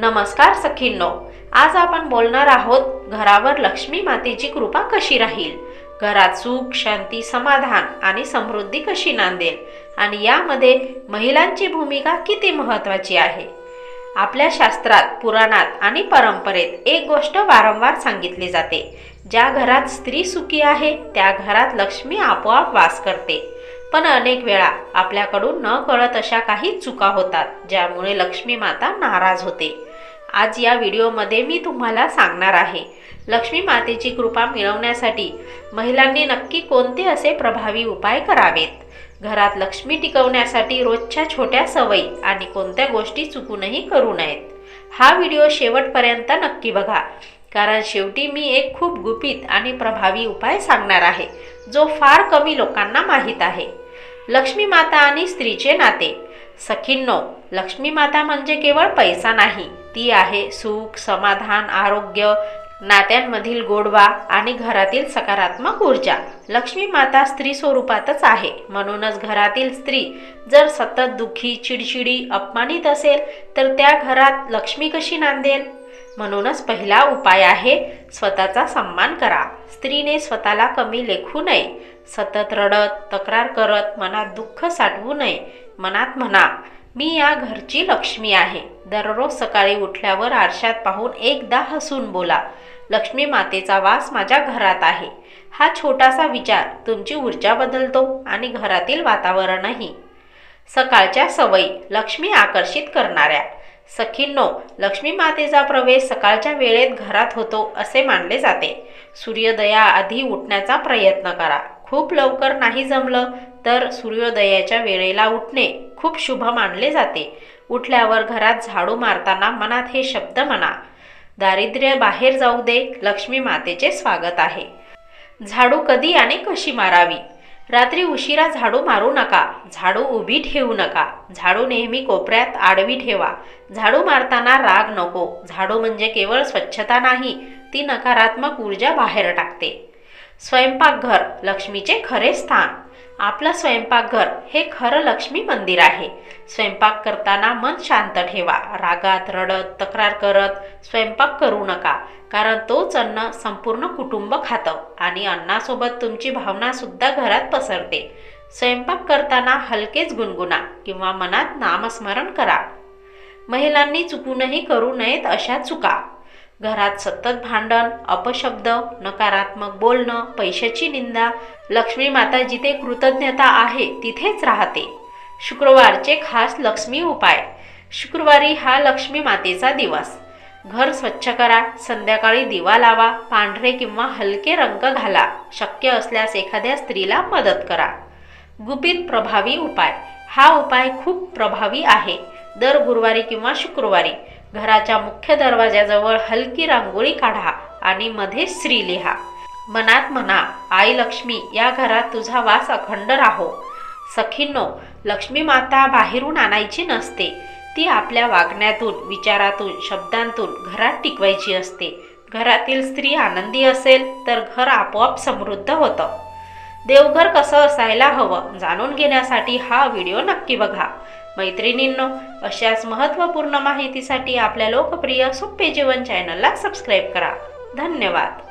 नमस्कार सखींनो आज आपण बोलणार आहोत घरावर लक्ष्मी मातेची कृपा कशी राहील? घरात सुख शांती समाधान आणि समृद्धी कशी नांदेल? आणि यामध्ये महिलांची भूमिका किती महत्त्वाची आहे? आपल्या शास्त्रात पुराणात आणि परंपरेत एक गोष्ट वारंवार सांगितली जाते. ज्या घरात स्त्री सुखी आहे त्या घरात लक्ष्मी आपोआप वास करते. पण अनेक वेळा आपल्याकडून न कळत अशा काही चुका होतात ज्यामुळे लक्ष्मी माता नाराज होते. आज या व्हिडिओमध्ये मी तुम्हाला सांगणार आहे लक्ष्मी मातेची कृपा मिळवण्यासाठी महिलांनी नक्की कोणते असे प्रभावी उपाय करावेत? घरात लक्ष्मी टिकवण्यासाठी रोजच्या छोट्या सवयी आणि कोणत्या गोष्टी चुकूनही करू नयेत? हा व्हिडिओ शेवटपर्यंत नक्की बघा. कारण शेवटी मी एक खूप गुपित आणि प्रभावी उपाय सांगणार आहे जो फार कमी लोकांना माहीत आहे. लक्ष्मी माता आणि स्त्रीचे नाते. सखींनो लक्ष्मी माता म्हणजे केवळ पैसा नाही ती आहे सुख समाधान आरोग्य नात्यांमधील गोडवा आणि घरातील सकारात्मक ऊर्जा. लक्ष्मी माता स्त्री स्वरूपातच आहे म्हणूनच घरातील स्त्री जर सतत दुःखी चिडचिडी अपमानित असेल तर त्या घरात लक्ष्मी कशी नांदेल? म्हणूनच पहिला उपाय आहे स्वतःचा सन्मान करा. स्त्रीने स्वतःला कमी लेखू नये. सतत रडत तक्रार करत मनात दुःख साठवू नये. मनात म्हणा मी या घरची लक्ष्मी आहे. दररोज सकाळी उठल्यावर आरशात पाहून एकदा हसून बोला. लक्ष्मी मातेचा वास माझ्या घरात आहे. हा छोटासा विचार तुमची ऊर्जा बदलतो आणि घरातील वातावरणही. सकाळच्या सवयी लक्ष्मी आकर्षित करणाऱ्या. सखींनो लक्ष्मी मातेचा प्रवेश सकाळच्या वेळेत घरात होतो असे मानले जाते. सूर्योदया आधी उठण्याचा प्रयत्न करा. खूप लवकर नाही जमलं तर सूर्योदयाच्या वेळेला उठणे खूप शुभ मानले जाते. उठल्यावर घरात झाडू मारताना मनात हे शब्द म्हणा दारिद्र्य बाहेर जाऊ दे लक्ष्मी मातेचे स्वागत आहे. झाडू कधी आणि कशी मारावी? रात्री उशिरा झाडू मारू नका. झाडू उभी ठेवू नका. झाडू नेहमी कोपऱ्यात आडवी ठेवा. झाडू मारताना राग नको. झाडू म्हणजे केवळ स्वच्छता नाही ती नकारात्मक ऊर्जा बाहेर टाकते. स्वयंपाकघर लक्ष्मीचे खरे स्थान. आपलं स्वयंपाकघर हे खरं लक्ष्मी मंदिर आहे. स्वयंपाक करताना मन शांत ठेवा. रागात रडत तक्रार करत स्वयंपाक करू नका. कारण तोच अन्न संपूर्ण कुटुंब खातं आणि अन्नासोबत तुमची भावनासुद्धा घरात पसरते. स्वयंपाक करताना हलकेच गुणगुणा किंवा मनात नामस्मरण करा. महिलांनी चुकूनही करू नयेत अशा चुका. घरात सतत भांडण अपशब्द नकारात्मक बोलणं पैशाची निंदा लक्ष्मी माता जिथे कृतज्ञता आहे तिथेच राहते. शुक्रवारचे खास लक्ष्मी उपाय. शुक्रवारी हा लक्ष्मी मातेचा दिवस. घर स्वच्छ करा संध्याकाळी दिवा लावा पांढरे किंवा हलके रंग घाला शक्य असल्यास एखाद्या स्त्रीला मदत करा. गुपित प्रभावी उपाय. हा उपाय खूप प्रभावी आहे. दर गुरुवारी किंवा शुक्रवारी घराच्या मुख्य दरवाजाजवळ हलकी रांगोळी काढा आणि मध्ये श्री लिहा. मनात म्हणा आई लक्ष्मी या घरात तुझा वास अखंड राहो. सखींनो लक्ष्मी माता बाहेरून आणायची नसते. ती आपल्या वागण्यातून विचारातून शब्दांतून घरात टिकवायची असते. घरातील स्त्री आनंदी असेल तर घर आपोआप समृद्ध होतं. देवघर कसं असायला हवं जाणून घेण्यासाठी हा व्हिडिओ नक्की बघा. मैत्रिणींनो अशाच महत्त्वपूर्ण माहितीसाठी आपल्या लोकप्रिय सोपे जीवन चॅनलला सबस्क्राईब करा. धन्यवाद.